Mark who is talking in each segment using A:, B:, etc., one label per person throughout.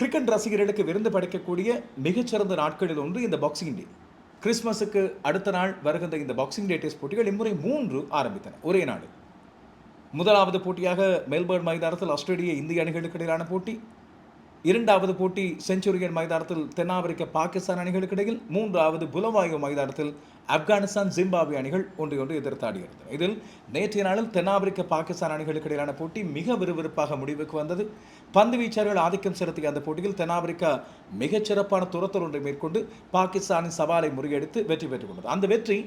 A: Cricket ரசிகர்களுக்கு விருந்து படைக்கக்கூடிய மிகச்சிறந்த நாட்களில் ஒன்று இந்த பாக்ஸிங் டே கிறிஸ்மஸுக்கு அடுத்த நாள் வருகின்ற இந்த பாக்ஸிங் டே டெஸ்ட் போட்டிகள் இம்முறை மூன்று ஆரம்பித்தன ஒரே நாடு. முதலாவது போட்டியாக மெல்பர்ன் மைதானத்தில் ஆஸ்திரேலிய இந்திய அணிகளுக்கு இடையிலான போட்டி. இரண்டாவது போட்டி செஞ்சுரியன் மைதானத்தில் தென்னாப்பிரிக்க பாகிஸ்தான் அணிகளுக்கு இடையில் மூன்றாவது புலவாயு மைதானத்தில் ஆப்கானிஸ்தான் ஜிம்பாப்வே அணிகள் ஒன்றையொன்று எதிர்த்தாடியிருந்தன எதிர்த்தாடி இதில் நேற்றைய நாளில் தென்னாப்பிரிக்க பாகிஸ்தான் அணிகளுக்கு இடையிலான போட்டி மிக விறுவிறுப்பாக முடிவுக்கு வந்தது. பந்து வீச்சாளர்கள் ஆதிக்கம் செலுத்திய அந்த போட்டியில் தென்னாப்பிரிக்கா மிகச்சிறப்பான துரத்தல் ஒன்றை மேற்கொண்டு பாகிஸ்தானின் சவாலை முறியடித்து வெற்றி பெற்றுக்கொண்டது. அந்த வெற்றி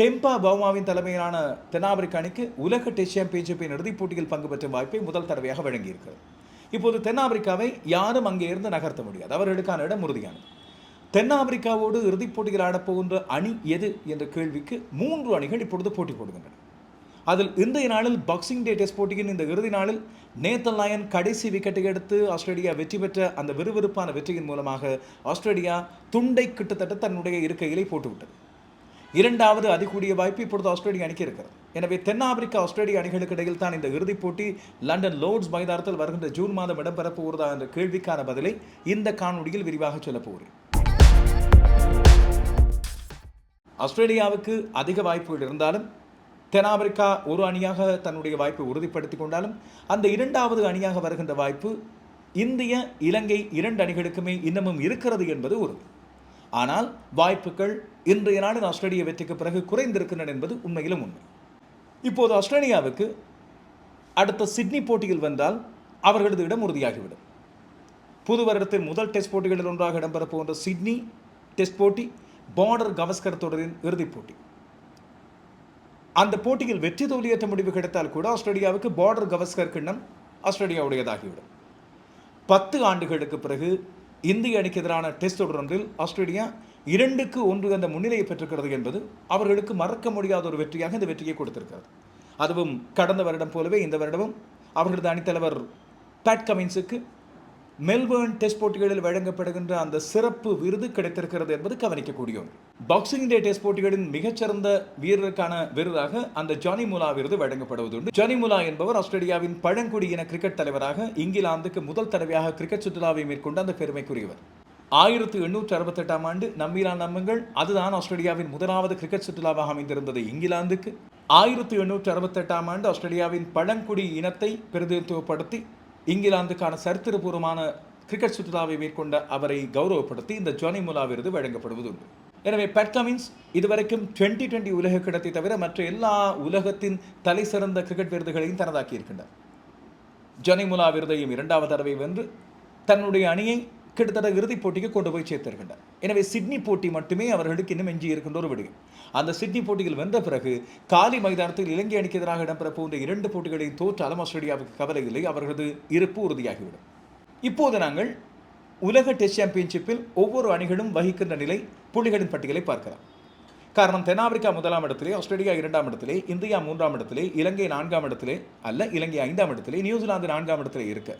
A: டெம்பா பவுமாவின் தலைமையிலான தென்னாப்பிரிக்க அணிக்கு உலக டெஸ்ட் சாம்பியன்ஷிப்பின் இறுதிப் போட்டியில் பங்கு பெற்ற வாய்ப்பை முதல் தடவையாக வழங்கியிருக்கிறது. இப்போது தென்னாப்பிரிக்காவை யாரும் அங்கே இருந்து நகர்த்த முடியாது. அவர்களுக்கான இடம் உறுதியானது. தென்னாப்பிரிக்காவோடு இறுதிப் போட்டியில் ஆடப்போகின்ற அணி எது என்ற கேள்விக்கு மூன்று அணிகள் இப்பொழுது போட்டி போடுகின்றன. அதில் இன்றைய நாளில் பாக்ஸிங் டே டெஸ்ட் போட்டியின் இந்த இறுதி நாளில் நேத்தன் லயன் கடைசி விக்கெட்டை எடுத்து ஆஸ்திரேலியா வெற்றி பெற்ற அந்த விறுவிறுப்பான வெற்றியின் மூலமாக ஆஸ்திரேலியா துண்டை கிட்டத்தட்ட தன்னுடைய இருக்கையிலே போட்டுவிட்டது. இரண்டாவது அதிகூடிய வாய்ப்பு இப்பொழுது ஆஸ்திரேலிய அணிக்கு இருக்கிறது. எனவே தென்னாப்பிரிக்கா ஆஸ்திரேலிய அணிகளுக்கு இடையில் தான் இந்த இறுதிப் போட்டி லண்டன் லோர்ட்ஸ் மைதானத்தில் வருகின்ற ஜூன் மாதம் இடம்பெறப் போகிறதா என்ற கேள்விக்கான பதிலை இந்த காணொலியில் விரிவாக சொல்லப் போகிறேன். ஆஸ்திரேலியாவுக்கு அதிக வாய்ப்புகள் இருந்தாலும் தென்னாப்பிரிக்கா ஒரு அணியாக தன்னுடைய வாய்ப்பை உறுதிப்படுத்திக் கொண்டாலும் அந்த இரண்டாவது அணியாக வருகின்ற வாய்ப்பு இந்திய இலங்கை இரண்டு அணிகளுக்குமே இன்னமும் இருக்கிறது என்பது உறுதி. ஆனால் வாய்ப்புகள் இன்றைய நாளின் ஆஸ்திரேலிய வெற்றிக்கு பிறகு குறைந்திருக்கின்றன என்பது உண்மையிலும் உண்மை. இப்போது ஆஸ்திரேலியாவுக்கு அடுத்த சிட்னி போட்டியில் வந்தால் அவர்களது இடம் உறுதியாகிவிடும். புது வருடத்தின் முதல் டெஸ்ட் போட்டிகளில் ஒன்றாக இடம்பெறப் போன்ற சிட்னி டெஸ்ட் போட்டி பார்டர் கவஸ்கர் தொடரின் இறுதிப் போட்டி. அந்த போட்டியில் வெற்றி தோல்வியற்ற முடிவு கிடைத்தால் கூட ஆஸ்திரேலியாவுக்கு பார்டர் கவஸ்கர் கிண்ணம் ஆஸ்திரேலியாவுடையதாகிவிடும். பத்து ஆண்டுகளுக்கு பிறகு இந்திய அணிக்கு எதிரான டெஸ்ட் தொடரொன்றில் ஆஸ்திரேலியா இரண்டுக்கு ஒன்று அந்த முன்னிலையை பெற்றிருக்கிறது என்பது அவர்களுக்கு மறக்க முடியாத ஒரு வெற்றியாக இந்த வெற்றியை கொடுத்திருக்கிறது. அதுவும் கடந்த வருடம் போலவே இந்த வருடமும் அவர்களது அணித்தலைவர் பேட் கமின்ஸுக்கு மெல்பர்ன் டெஸ்ட் போட்டிகளில் வழங்கப்படுகின்ற அந்த சிறப்பு விருது கிடைத்திருக்கிறது என்பது கவனிக்கக்கூடிய பாக்ஸிங் டே டெஸ்ட் போட்டிகளின் மிகச்சிறந்த வீரருக்கான விருதாக அந்த ஜானி முலா விருது வழங்கப்படுவதுண்டு. ஜானி முலா என்பவர் ஆஸ்திரேலியாவின் பழங்குடியின கிரிக்கெட் தலைவராக இங்கிலாந்துக்கு முதல் தடவையாக கிரிக்கெட் சுற்றுலாவை மேற்கொண்ட அந்த பெருமைக்குரியவர். ஆயிரத்தி எண்ணூற்றி அறுபத்தெட்டாம் ஆண்டு நம்பீரா நம்புங்கள் அதுதான் ஆஸ்திரேலியாவின் முதலாவது கிரிக்கெட் சுற்றுலாவாக அமைந்திருந்தது இங்கிலாந்துக்கு. ஆயிரத்தி எண்ணூற்றி அறுபத்தெட்டாம் ஆண்டு ஆஸ்திரேலியாவின் பழங்குடி இனத்தை பிரதிநிதித்துவப்படுத்தி இங்கிலாந்துக்கான சரித்திரபூர்வமான கிரிக்கெட் சுற்றுலாவை மேற்கொண்ட அவரை கௌரவப்படுத்தி இந்த ஜானி முலா விருது வழங்கப்படுவது உண்டு எனவே பேட் கமின்ஸ் இதுவரைக்கும் டுவெண்ட்டி டுவெண்ட்டி உலக கிடத்தை தவிர மற்ற எல்லா உலகத்தின் தலை சிறந்த கிரிக்கெட் விருதுகளையும் தனதாக்கி இருக்கின்றார் ஜானி முலா விருதையும் இரண்டாவது தடவை வென்று தன்னுடைய அணியை கிட்டத்தட்ட இறுதிப் போட்டிக்கு கொண்டு போய் சேர்த்திருக்கின்றார். எனவே சிட்னி போட்டி மட்டுமே அவர்களுக்கு இன்னும் எஞ்சி இருக்கின்ற ஒரு விடுகம் அந்த சிட்னி போட்டியில் வென்ற பிறகு காலி மைதானத்தில் இலங்கை அணிக்கு எதிராக இடம்பெற போன்ற இரண்டு போட்டிகளையும் தோற்றாலும் ஆஸ்திரேலியாவுக்கு கவலை இல்லை அவர்களது இருப்பு உறுதியாகிவிடும். இப்போது நாங்கள் உலக டெஸ்ட் சாம்பியன்ஷிப்பில் ஒவ்வொரு அணிகளும் வகிக்கின்ற நிலை புள்ளிகளின் பட்டியலை பார்க்கலாம். காரணம் தென்னாப்பிரிக்கா முதலாம் இடத்திலே ஆஸ்திரேலியா இரண்டாம் இடத்திலே இந்தியா மூன்றாம் இடத்திலே இலங்கை நான்காம் இடத்திலே அல்ல இலங்கை ஐந்தாம் இடத்திலே நியூசிலாந்து நான்காம் இடத்திலே இருக்க.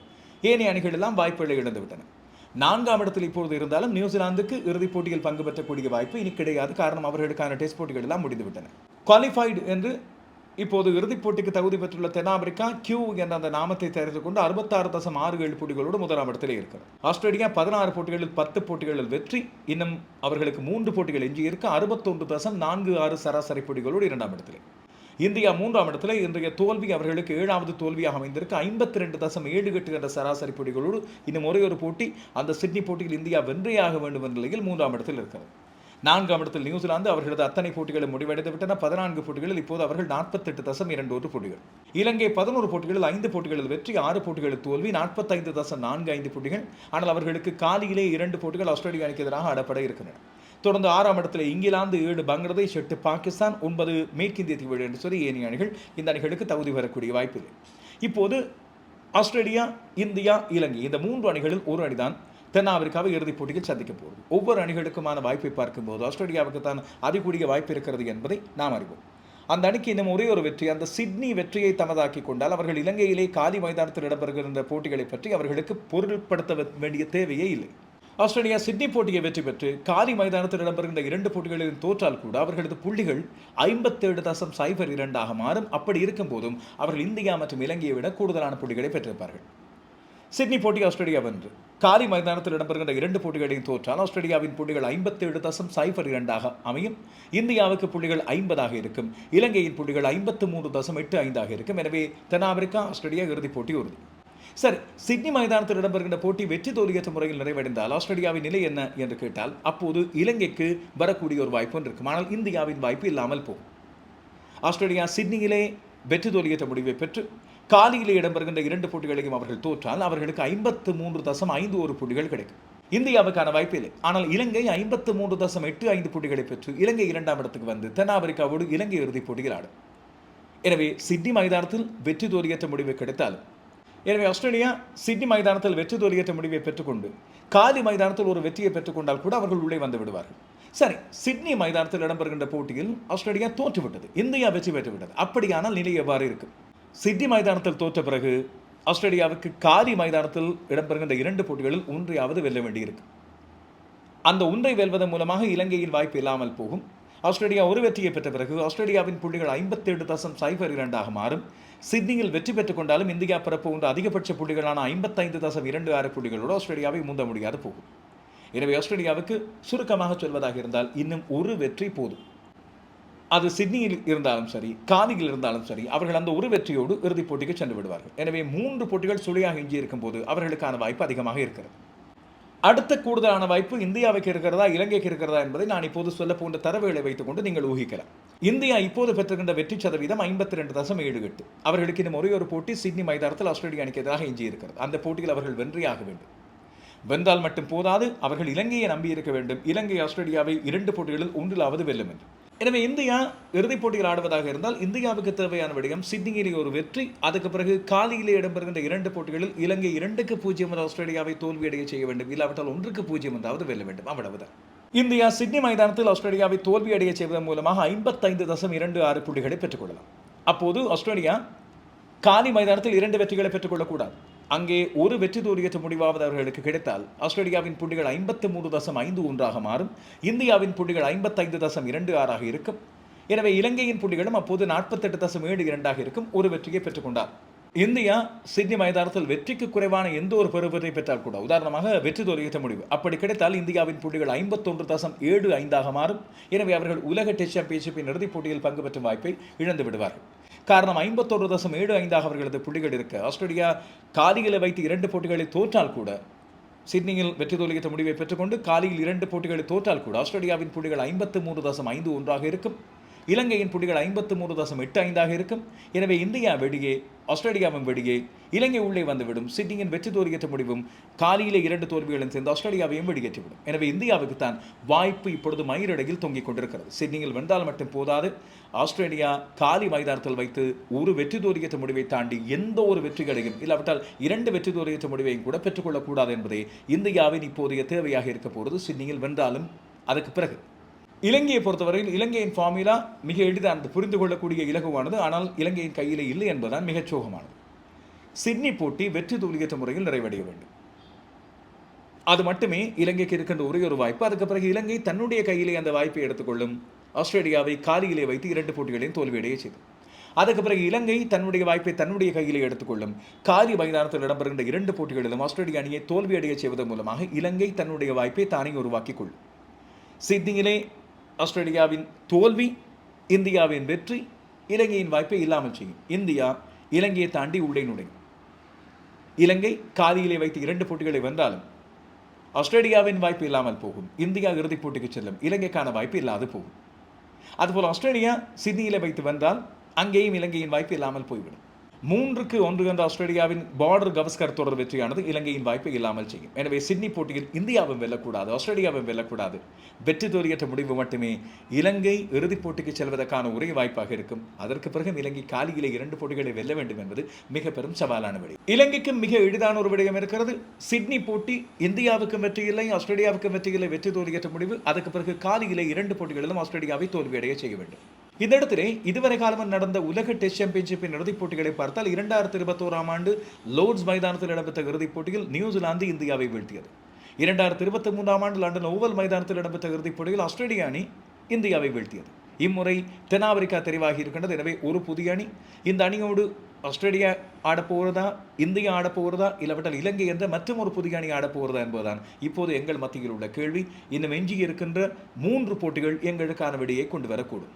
A: ஏனைய அணிகள் எல்லாம் வாய்ப்புகளை இழந்துவிட்டன. நான்காம் இடத்தில் இப்போது இருந்தாலும் நியூசிலாந்துக்கு இறுதிப் போட்டியில் பங்கு பெற்றக்கூடிய வாய்ப்பு இனி கிடையாது. காரணம் அவர்களுக்கான டெஸ்ட் போட்டிகள் எல்லாம் முடிந்துவிட்டன. குவாலிஃபைடு என்று இப்போது இறுதிப் போட்டிக்கு தகுதி பெற்றுள்ள தென்னாப்பிரிக்கா கியூ என்ற அந்த நாமத்தை தெரிந்து கொண்டு அறுபத்தாறு தசம் ஆறு ஏழு போட்டிகளோடு முதலாம் இடத்திலே இருக்கிறது. ஆஸ்திரேலியா பதினாறு போட்டிகளில் பத்து போட்டிகளில் வெற்றி. இன்னும் அவர்களுக்கு மூன்று போட்டிகள் எஞ்சி இருக்க அறுபத்தொன்று தசம் நான்கு ஆறு சராசரி போட்டிகளோடு இரண்டாம் இடத்திலே. இந்தியா மூன்றாம் இடத்துல இன்றைய தோல்வி அவர்களுக்கு ஏழாவது தோல்வியாக அமைந்திருக்கு. ஐம்பத்தி ரெண்டு தசம் ஏழு எட்டு என்ற சராசரி போட்டிகளோடு இன்னும் ஒரே ஒரு போட்டி அந்த சிட்னி போட்டியில் இந்தியா வென்றையாக வேண்டும் என்ற நிலையில் மூன்றாம் இடத்தில் இருக்கிறது. நான்காம் இடத்தில் நியூசிலாந்து அவர்களது அத்தனை போட்டிகளும் முடிவடைந்து விட்டன. பதினான்கு போட்டிகளில் இப்போது அவர்கள் நாற்பத்தெட்டு தசம் இரண்டு ஒரு போட்டிகள். இலங்கை பதினோரு போட்டிகளில் ஐந்து போட்டிகளில் வெற்றி ஆறு போட்டிகளில் தோல்வி நாற்பத்தைந்து தசம் நான்கு ஐந்து போட்டிகள். ஆனால் அவர்களுக்கு காலியிலே இரண்டு போட்டிகள் ஆஸ்திரேலியா அணிக்கு எதிராக ஆடப்பட இருக்கின்றன. தொடர்ந்து ஆறாம் இடத்துல இங்கிலாந்து ஏழு பங்களாதேஷ் எட்டு பாகிஸ்தான் ஒன்பது மேற்கிந்திய தீவுகள் என்று சொல்லி ஏனைய அணிகள் இந்த அணிகளுக்கு தகுதி பெறக்கூடிய வாய்ப்பு இல்லை இப்போது ஆஸ்திரேலியா இந்தியா இலங்கை இந்த மூன்று அணிகளில் ஒரு அணிதான் தென்னாப்பிரிக்காவை இறுதிப் போட்டியில் சந்திக்க போகிறது. ஒவ்வொரு அணிகளுக்குமான வாய்ப்பை பார்க்கும்போது ஆஸ்திரேலியாவுக்கு தான் அதிகூடிய வாய்ப்பு இருக்கிறது என்பதை நாம் அறிவோம். அந்த அணிக்கு இன்னும் ஒரே ஒரு வெற்றி அந்த சிட்னி வெற்றியை தமதாக்கி கொண்டால் அவர்கள் இலங்கையிலே காலி மைதானத்தில் இடம்பெறுகின்ற போட்டிகளை பற்றி அவர்களுக்கு பொருள்படுத்த வேண்டிய தேவையே இல்லை. ஆஸ்திரேலியா சிட்னி போட்டியை வெற்றி பெற்று காலி மைதானத்தில் இடம்பெறுகின்ற இரண்டு போட்டிகளிலும் தோற்றால் கூட அவர்களது புள்ளிகள் ஐம்பத்தேழு தசம் சைபர் இரண்டாக மாறும். அப்படி இருக்கும் போதும் அவர்கள் இந்தியா மற்றும் இலங்கையை விட கூடுதலான புள்ளிகளை பெற்றிருப்பார்கள். சிட்னி போட்டி ஆஸ்திரேலியா வென்று காலி மைதானத்தில் இடம்பெறுகின்ற இரண்டு போட்டிகளையும் தோற்றால் ஆஸ்திரேலியாவின் புள்ளிகள் ஐம்பத்தேழு தசம் சைபர் இரண்டாக அமையும். இந்தியாவுக்கு புள்ளிகள் ஐம்பதாக இருக்கும். இலங்கையின் புள்ளிகள் ஐம்பத்து மூன்று தசம் எட்டு ஐந்தாக இருக்கும். எனவே தென்னாப்பிரிக்கா ஆஸ்திரேலியா இறுதிப் போட்டி உறுதி. சரி சிட்னி மைதானத்தில் இடம்பெறுகின்ற போட்டி வெற்றி தோல்வியற்ற முறையில் நிறைவடைந்தால் ஆஸ்திரேலியாவின் நிலை என்ன என்று கேட்டால் அப்போது இலங்கைக்கு வரக்கூடிய ஒரு வாய்ப்பு இருக்கும். ஆனால் இந்தியாவின் வாய்ப்பு இல்லாமல் போகும். ஆஸ்திரேலியா சிட்னியிலே வெற்றி தோல்வியற்ற முடிவை பெற்று காலியிலே இடம்பெறுகின்ற இரண்டு போட்டிகளையும் அவர்கள் தோற்றால் அவர்களுக்கு ஐம்பத்து மூன்று தசம் ஐந்து ஒரு புள்ளிகள் கிடைக்கும். இந்தியாவுக்கான வாய்ப்பு இல்லை. ஆனால் இலங்கை ஐம்பத்து மூன்று தசம் எட்டு ஐந்து போட்டிகளை பெற்று இலங்கை இரண்டாம் இடத்துக்கு வந்து தென்னாப்பிரிக்காவோடு இலங்கை இறுதிப் போட்டியில் ஆடும். எனவே சிட்னி மைதானத்தில் வெற்றி தோல்வியற்ற முடிவு கிடைத்தாலும் எனவே ஆஸ்திரேலியா சிட்னி மைதானத்தில் வெற்றி தோல்வியற்ற முடிவை பெற்றுக்கொண்டு காலி மைதானத்தில் ஒரு வெற்றியை பெற்றுக்கொண்டால் கூட அவர்கள் உள்ளே வந்து விடுவார்கள். சரி சிட்னி மைதானத்தில் இடம்பெறுகின்ற போட்டியில் ஆஸ்திரேலியா தோற்றுவிட்டது. இந்தியா வெற்றி பெற்றுவிட்டது அப்படியானால் நிலை எவ்வாறு இருக்கும்? சிட்னி மைதானத்தில் தோற்ற பிறகு ஆஸ்திரேலியாவுக்கு காலி மைதானத்தில் இடம்பெறுகின்ற இரண்டு போட்டிகளில் ஒன்றையாவது வெல்ல வேண்டியிருக்கு. அந்த ஒன்றை வெல்வதன் மூலமாக இலங்கையின் வாய்ப்பு இல்லாமல் போகும். ஆஸ்திரேலியா ஒரு வெற்றியை பெற்ற பிறகு ஆஸ்திரேலியாவின் புள்ளிகள் ஐம்பத்தேழு தசம் சைபர் இரண்டாக மாறும். சிட்னியில் வெற்றி பெற்றுக் கொண்டாலும் இந்தியா பிறப்புகின்ற அதிகபட்ச புள்ளிகளான ஐம்பத்தைந்து தசம் இரண்டு ஆறு புள்ளிகளோடு ஆஸ்திரேலியாவை முந்த முடியாது போகும். எனவே ஆஸ்திரேலியாவுக்கு சுருக்கமாக சொல்வதாக இருந்தால் இன்னும் ஒரு வெற்றி போதும். அது சிட்னியில் இருந்தாலும் சரி காதியில் இருந்தாலும் சரி அவர்கள் அந்த ஒரு வெற்றியோடு இறுதிப் போட்டிக்கு சென்று விடுவார்கள். எனவே மூன்று போட்டிகள் சுழியாக எஞ்சி இருக்கும்போது அவர்களுக்கான வாய்ப்பு அதிகமாக இருக்கிறது. அடுத்த கூடுதலான வாய்ப்பு இந்தியாவுக்கு இருக்கிறதா இலங்கைக்கு இருக்கிறதா என்பதை நான் இப்போது சொல்ல போன்ற தரவுகளை வைத்துக்கொண்டு நீங்கள் ஊகிக்கலாம். இந்தியா இப்போது பெற்றிருக்கின்ற வெற்றி சதவீதம் ஐம்பத்தி ரெண்டு தசம் ஏழு எட்டு. அவர்களுக்கு இன்னும் ஒரே ஒரு போட்டி சிட்னி மைதானத்தில் ஆஸ்திரேலியா அணிக்கு எதிராக எஞ்சி இருக்கிறது அந்த போட்டியில் அவர்கள் வென்றியாக வேண்டும். வென்றால் மட்டும் போதாது அவர்கள் இலங்கையை நம்பி இருக்க வேண்டும். இலங்கை ஆஸ்திரேலியாவை இரண்டு போட்டிகளில் ஒன்றிலாவது வெல்லும் என்று. எனவே இந்தியா இறுதிப் போட்டியில் ஆடுவதாக இருந்தால் இந்தியாவுக்கு தேவையான விடயம் சிட்னியிலே ஒரு வெற்றி அதுக்கு பிறகு காலியிலே இடம்பெறுகின்ற இரண்டு போட்டிகளில் இலங்கை இரண்டுக்கு பூஜ்ஜியம் என்ற ஆஸ்திரேலியாவை தோல்வியடைய செய்ய வேண்டும். இல்லாவிட்டால் ஒன்றுக்கு பூஜ்ஜியம் என்றாவது வெல்ல வேண்டும். அவ்வளவுதான். இந்தியா சிட்னி மைதானத்தில் ஆஸ்திரேலியாவை தோல்வியடைய செய்வதன் மூலமாக ஐம்பத்தைந்து தசம் இரண்டு ஆறு புள்ளிகளை பெற்றுக்கொள்ளலாம் அப்போது ஆஸ்திரேலியா காலி மைதானத்தில் இரண்டு வெற்றிகளை பெற்றுக்கொள்ளக்கூடாது அங்கே ஒரு வெற்றி தோல்வியற்ற முடிவாவது அவர்களுக்கு கிடைத்தால் ஆஸ்திரேலியாவின் புள்ளிகள் ஐம்பத்து மூன்று தசம் ஐந்து ஒன்றாக மாறும். இந்தியாவின் புள்ளிகள் ஐம்பத்தைந்து தசம் இரண்டு ஆறாக இருக்கும். எனவே இலங்கையின் புள்ளிகளும் அப்போது நாற்பத்தெட்டு தசம் ஏழு இரண்டாக இருக்கும். ஒரு வெற்றியை பெற்றுக்கொண்டார் இந்தியா சிட்னி மைதானத்தில் வெற்றிக்கு குறைவான எந்த ஒரு பெறுவதை பெற்றால் கூட உதாரணமாக வெற்றி தோல்வியற்ற முடிவு. அப்படி கிடைத்தால் இந்தியாவின் புள்ளிகள் ஐம்பத்தொன்று தசம் ஏழு ஐந்தாக மாறும். எனவே அவர்கள் உலக டெஸ்ட் சாம்பியன்ஷிப்பின் இறுதிப் போட்டியில் பங்கு பெற்றும் வாய்ப்பை இழந்து விடுவார்கள். காரணம் ஐம்பத்தொரு தசம் ஏழு ஐந்தாக அவர்களது புள்ளிகள் இருக்கு. ஆஸ்திரேலியா காலியில் வைத்து இரண்டு போட்டிகளை தோற்றால் கூட சிட்னியில் வெற்றி தோல்வியற்ற முடிவை பெற்றுக்கொண்டு காலியில் இரண்டு போட்டிகளை தோற்றால் கூட ஆஸ்திரேலியாவின் புள்ளிகள் ஐம்பத்து மூன்று தசம் ஐந்து ஒன்றாக இருக்கும். இலங்கையின் புள்ளிகள் ஐம்பத்து மூன்று தசம் எட்டு ஐந்தாக இருக்கும். எனவே இந்தியா வெளியே ஆஸ்திரேலியாவும் வெளியே இலங்கை உள்ளே வந்துவிடும். சிட்னியின் வெற்றி தோல்வியற்ற முடிவும் காலியிலே இரண்டு தோல்விகளும் சேர்ந்து ஆஸ்திரேலியாவையும் வெளியேற்றிவிடும் எனவே இந்தியாவுக்கு தான் வாய்ப்பு இப்பொழுது மயிரடையில் தொங்கிக் கொண்டிருக்கிறது. சிட்னியில் வென்றால் மட்டும் போதாது. ஆஸ்திரேலியா காலி மைதானத்தில் வைத்து ஒரு வெற்றி தோல்வியற்ற முடிவை தாண்டி எந்த ஒரு வெற்றிகளையும் இல்லாவிட்டால் இரண்டு வெற்றி தோல்வியற்ற முடிவையும் கூட பெற்றுக்கொள்ளக்கூடாது என்பதே இந்தியாவின் இப்போதைய தேவையாக இருக்க போகிறது. சிட்னியில் வென்றாலும் அதுக்கு பிறகு. இலங்கையை பொறுத்தவரையில் இலங்கையின் ஃபார்முலா மிக எளிதானது. புரிந்து கொள்ளக்கூடிய இலகுவானது. ஆனால் இலங்கையின் கையிலே இல்லை என்பதுதான் மிகச் சோகமானது. சிட்னி போட்டி வெற்றி தோல்வியற்ற முறையில் நிறைவடைய வேண்டும். அது மட்டுமே இலங்கைக்கு இருக்கின்ற ஒரே ஒரு வாய்ப்பு. அதுக்கு பிறகு இலங்கை தன்னுடைய கையிலே அந்த வாய்ப்பை எடுத்துக்கொள்ளும் ஆஸ்திரேலியாவை காலியிலே வைத்து இரண்டு போட்டிகளையும் தோல்வியடைய செய்தது. அதுக்கு பிறகு இலங்கை தன்னுடைய வாய்ப்பை தன்னுடைய கையிலே எடுத்துக்கொள்ளும் காலி மைதானத்தில் இடம்பெறுகின்ற இரண்டு போட்டிகளிலும் ஆஸ்திரேலிய அணியை தோல்வியடைய செய்வதன் மூலமாக இலங்கை தன்னுடைய வாய்ப்பை தானே உருவாக்கிக் கொள்ளும். சிட்னியிலே ஆஸ்திரேலியாவின் தோல்வி இந்தியாவின் வெற்றி இலங்கையின் வாய்ப்பை இல்லாமல் செய்யும். இந்தியா இலங்கையை தாண்டி உள்ளே நுழையும். இலங்கை காதியிலே வைத்து இரண்டு போட்டிகளை வென்றாலும் ஆஸ்திரேலியாவின் வாய்ப்பு இல்லாமல் போகும். இந்தியா இறுதிப் போட்டிக்கு செல்லும். இலங்கைக்கான வாய்ப்பு இல்லாது போகும். அதுபோல் ஆஸ்திரேலியா சிட்னியில் வைத்து வந்தால் அங்கேயும் இலங்கையின் வாய்ப்பு இல்லாமல் போய்விடும். மூன்றுக்கு ஒன்று என்ற ஆஸ்திரேலியாவின் பார்டர் கவஸ்கர் தொடர் வெற்றியானது இலங்கையின் வாய்ப்பை இல்லாமல் செய்யும். எனவே சிட்னி போட்டியில் இந்தியாவும் வெல்லக்கூடாது ஆஸ்திரேலியாவும் வெல்லக்கூடாது. வெற்றி தோல்வியற்ற முடிவு மட்டுமே இலங்கை இறுதிப் போட்டிக்கு செல்வதற்கான ஒரே வாய்ப்பாக இருக்கும். அதற்கு பிறகு இலங்கை காலியிலே இரண்டு போட்டிகளை வெல்ல வேண்டும் என்பது மிக பெரும் சவாலான விடயம் இலங்கைக்கும் மிக எளிதான ஒரு விடயம் இருக்கிறது. சிட்னி போட்டி இந்தியாவுக்கும் வெற்றி இல்லை ஆஸ்திரேலியாவுக்கும் வெற்றி இல்லை. வெற்றி தோல்வியற்ற முடிவு. அதுக்கு பிறகு காலியிலே இரண்டு போட்டிகளிலும் ஆஸ்திரேலியாவை தோல்வியடைய செய்ய வேண்டும். இந்த இடத்திலே இதுவரை காலமும் நடந்த உலக டெஸ்ட் சாம்பியன்ஷிப்பின் இறுதிப் போட்டிகளை பார்த்தால் இரண்டாயிரத்தி இருபத்தோராம் ஆண்டு லோர்ட்ஸ் மைதானத்தில் இடம்பெற்ற இறுதிப் போட்டியில் நியூசிலாந்து இந்தியாவை வீழ்த்தியது. இரண்டாயிரத்தி இருபத்தி மூன்றாம் ஆண்டு லண்டன் ஓவல் மைதானத்தில் இடம்பெற்ற இறுதிப் போட்டியில் ஆஸ்திரேலிய அணி இந்தியாவை வீழ்த்தியது. இம்முறை தென்னாப்பிரிக்கா தெரிவாகி இருக்கின்றது. எனவே ஒரு புதிய அணி. இந்த அணியோடு ஆஸ்திரேலியா ஆடப்போகிறதா இந்தியா ஆடப் போகிறதா? இல்லாவிட்டால் இலங்கை என்ற மற்றும் ஒரு புதிய அணி ஆடப்போகிறதா என்பதுதான் இப்போது எங்கள் மத்தியில் உள்ள கேள்வி. இன்னும் எஞ்சி இருக்கின்ற மூன்று போட்டிகள் எங்களுக்கான விடையை கொண்டு வரக்கூடும்.